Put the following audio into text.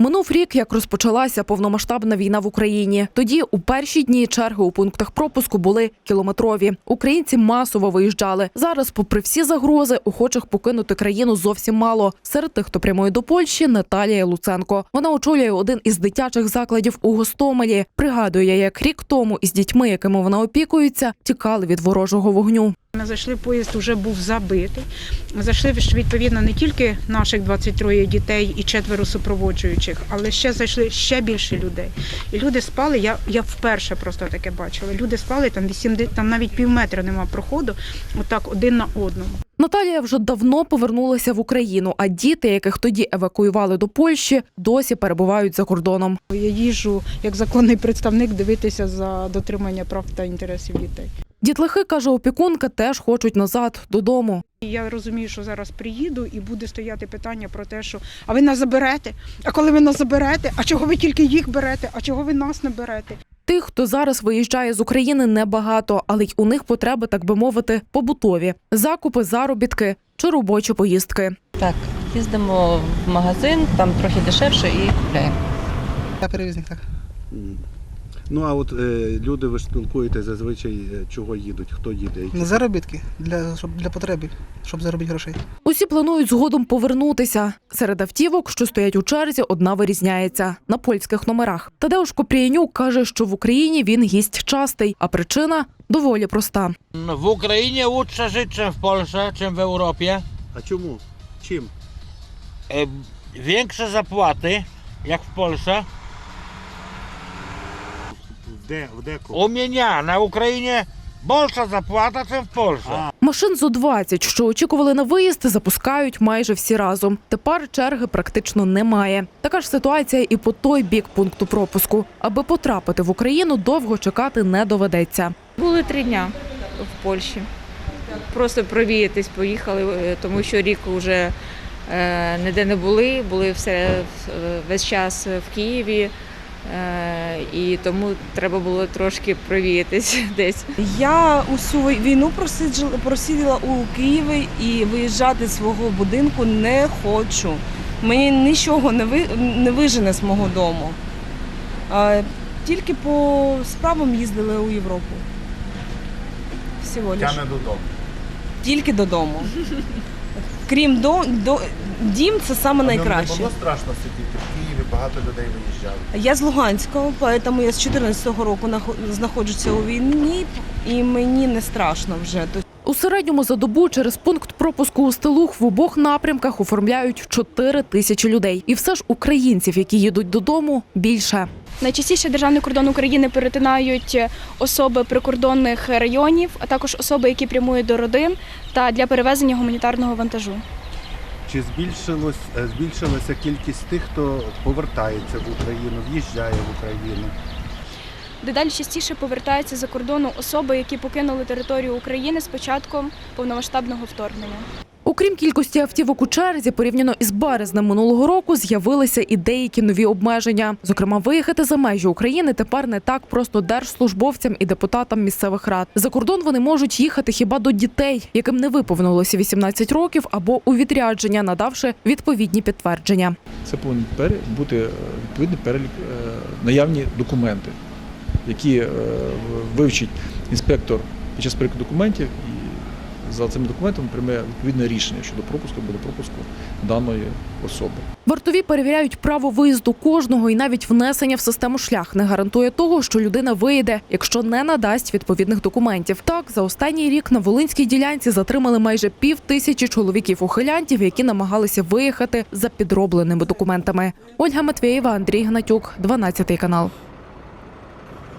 Минув рік, як розпочалася повномасштабна війна в Україні. Тоді у перші дні черги у пунктах пропуску були кілометрові. Українці масово виїжджали. Зараз, попри всі загрози, охочих покинути країну зовсім мало. Серед тих, хто прямує до Польщі, Наталія Луценко. Вона очолює один із дитячих закладів у Гостомелі. Пригадує, як рік тому із дітьми, якими вона опікується, тікали від ворожого вогню. Ми зайшли, поїзд вже був забитий. Зайшли відповідно не тільки наших 23 дітей і четверо супроводжуючих, але ще зайшли ще більше людей. І люди спали. Я, я вперше просто таке бачила. Люди спали там 80, там навіть пів метра нема проходу, отак один на одному. Наталія вже давно повернулася в Україну, а діти, яких тоді евакуювали до Польщі, досі перебувають за кордоном. Я їжджу як законний представник дивитися за дотримання прав та інтересів дітей. Дітлахи, каже опікунка, теж хочуть назад додому. Я розумію, що зараз приїду і буде стояти питання про те, що а ви нас заберете? А коли ви нас заберете? А чого ви тільки їх берете? А чого ви нас не берете? Тих, хто зараз виїжджає з України, небагато, але й у них потреби, так би мовити, побутові закупи, заробітки чи робочі поїздки. Так, їздимо в магазин, там трохи дешевше і купляємо. Я перевізник, так. Ну а от е, люди ви ж спілкуєтесь зазвичай, е, чого їдуть, хто їде. які- На заробітки для, щоб, для потреби, щоб заробити грошей. Усі планують згодом повернутися. Серед автівок, що стоять у черзі, одна вирізняється на польських номерах. Тадеуш Копріянюк каже, що в Україні він гість частий, а причина доволі проста. W Ukrainie łódź żyć czym w Polsce, czym w Europie. А чому? Чим? E, Większe zapłaty, jak w Polsce. Де, в деко? U mnie nie, na Ukrainie bolsza zapłata, czym w Polsce. А. Машин зо 20, що очікували на виїзд, запускають майже всі разом. Тепер черги практично немає. Така ж ситуація і по той бік пункту пропуску. Аби потрапити в Україну, довго чекати не доведеться. Були три дня в Польщі. Просто провіятись поїхали, е, тому що рік вже е, ніде не були, були все, е, весь час в Києві. Е, І тому треба було трошки провіятись десь. Я усю війну просиділа у Києві і виїжджати з свого будинку не хочу. Мені нічого не ви не вижене з мого дому. Тільки по справам їздили у Європу. Всього лиш. додому. Тільки додому. Крім до, до дім, це саме найкраще. страшно сидіти багато людей виїжджали. Я з Луганського, тому я з 14-го року нахо- знаходжуся у війні, і мені не страшно вже. У середньому за добу через пункт пропуску у Стелух в обох напрямках оформляють 4 тисячі людей. І все ж українців, які їдуть додому, більше. Найчастіше державний кордон України перетинають особи прикордонних районів, а також особи, які прямують до родин та для перевезення гуманітарного вантажу. Чи збільшилось, е, збільшилася кількість тих, хто повертається в Україну, в'їжджає в Україну? Дедалі частіше повертаються за кордону особи, які покинули територію України з початком повномасштабного вторгнення. Окрім кількості автівок у черзі, порівняно із березнем минулого року з'явилися і деякі нові обмеження. Зокрема, виїхати за межі України тепер не так просто держслужбовцям і депутатам місцевих рад. За кордон вони можуть їхати хіба до дітей, яким не виповнилося 18 років, або у відрядження, надавши відповідні підтвердження. Це повинен бути е, відповідний перелік е, наявні документи, які е, вивчить інспектор під час переліку документів за цими документами прийме відповідне рішення щодо пропуску або не пропуску даної особи. Вартові перевіряють право виїзду кожного, і навіть внесення в систему шлях не гарантує того, що людина виїде, якщо не надасть відповідних документів. Так, за останній рік на Волинській ділянці затримали майже пів тисячі чоловіків-ухилянтів, які намагалися виїхати за підробленими документами. Ольга Матвєєва, Андрій Гнатюк, 12 канал.